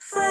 Велике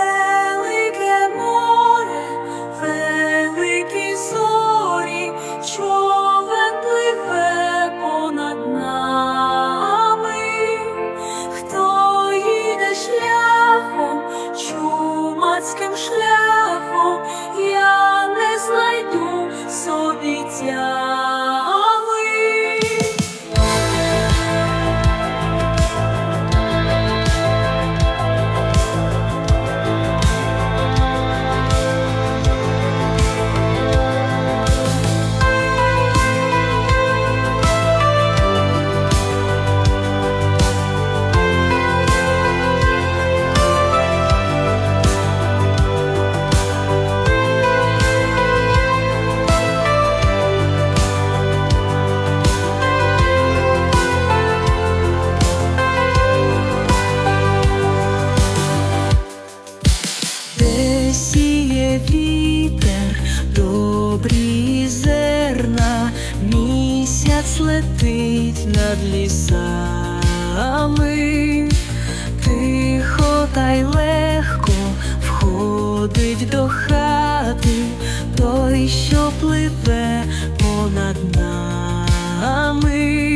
летить над лісами, тихо та й легко входить до хати, той, що пливе понад нами.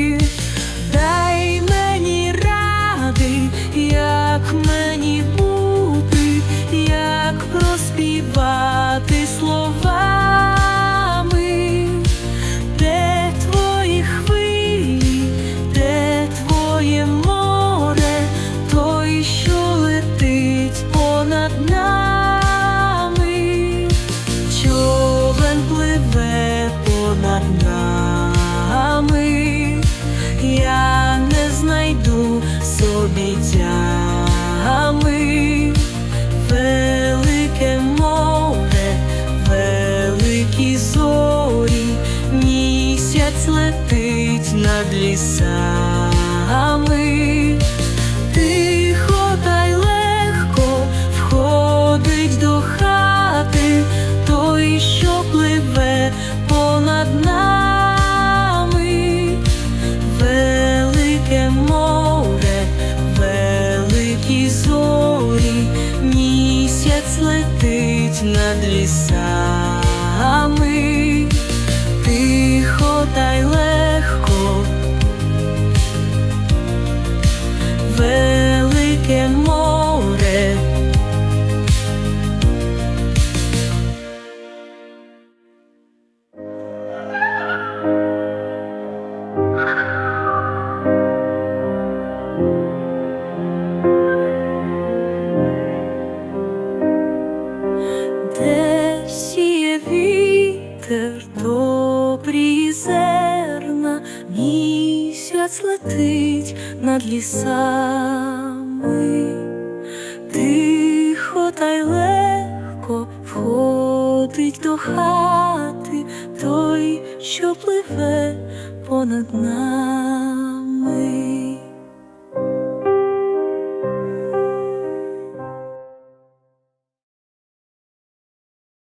Летить над лісами. Тихо та й легко входить до хати, той, що пливе понад нами. Велике море, великі зорі, місяць летить над лісами, тихо та й легко, місяць летить над лісами, тихо та й легко входить до хати той, що пливе понад нами.